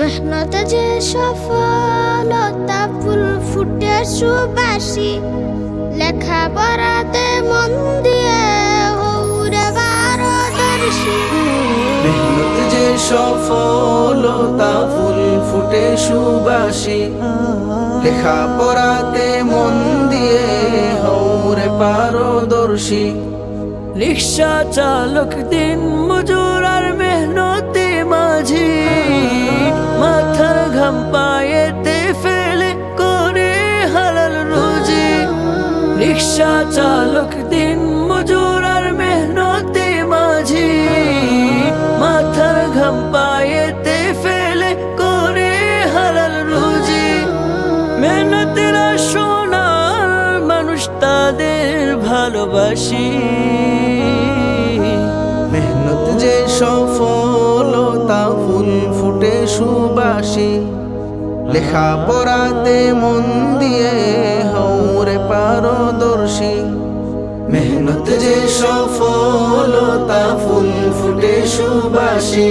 মেহনত যে সফলতা ফুল ফুটে সুবাসী লেখা পড়াতে মন দিয়ে হৌরে বারদর্শী মেহনত যে সফলতা ফুল ফুটে সুবাসী লেখা পড়াতে মন দিয়ে হৌরে পারদর্শী। রিক্সা চালক দিন মজুর আর মেহনতে মাঝি। রিক্সা চালক দিন মজুর আর মেহনতে মাঝি। মাথার ঘাম পায়েতে ফেলে করে হালাল রুজি। মেহনতেরা সোনার মানুষ তাদের ভালোবাসি। মেহনত যে সফলতা ফুল ফুটে সুবাসী। লেখা পড়াতে মন দিয়ে পারদর্শী মেহনত যে সফলতা ফুল ফুটে সুবাসী,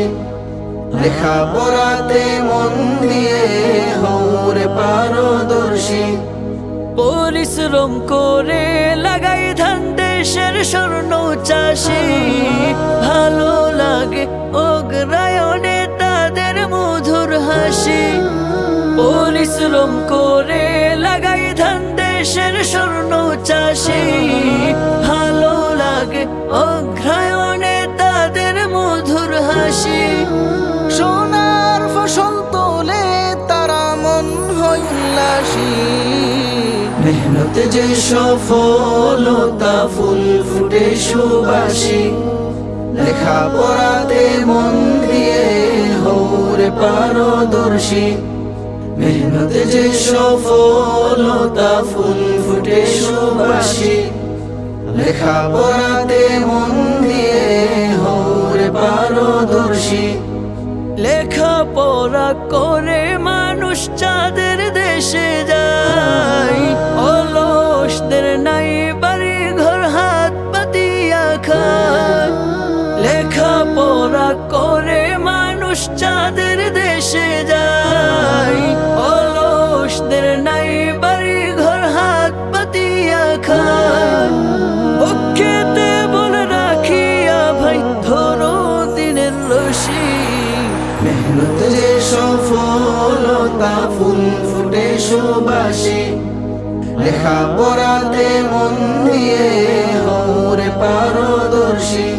লেখা পড়াতে মন দিয়ে হৌরে পারদর্শী। পরিশ্রম করে লাগাই ধান দেশের স্বর্ণ চাষি, ভালো লাগে অগ্রায়ণে তাদের মধুর হাসি। পরিশ্রম করে লাগাই ধান দেশের স্বর্ণ চাষি হাসি সোনার ফসল তারা মন হইলাসী। মেহনত যে সফলতা ফুল ফুটে সুবাসী। লেখা পড়াতে মন দিয়ে হৌরে পারদর্শী। মেহনত যে সফলতা ফুল ফুটে সুবাসী। লেখা পড়াতে মন দিয়ে হৌরে পারদর্শী। লেখা পড়া করে মানুষ চাঁদের দেশে যায়। অলসদের নাই বাড়ি ঘর, হাত পাতিয়া খায়। লেখা পড়া করে মানুষ চাঁদের দেশে যায়। অলসদের নাই বাড়ি ঘর, হাত পাতিয়া খায়। মেহনত যে সফলতা ফুল ফুটে সুবাসী। লেখা পড়াতে মন দিয়ে হৌরে পারদর্শী।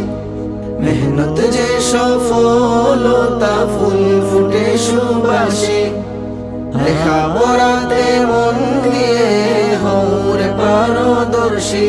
মেহনত যে সফলতা ফুল ফুটে সুবাসী। লেখা পড়াতে মন দিয়ে হৌরে পারদর্শী।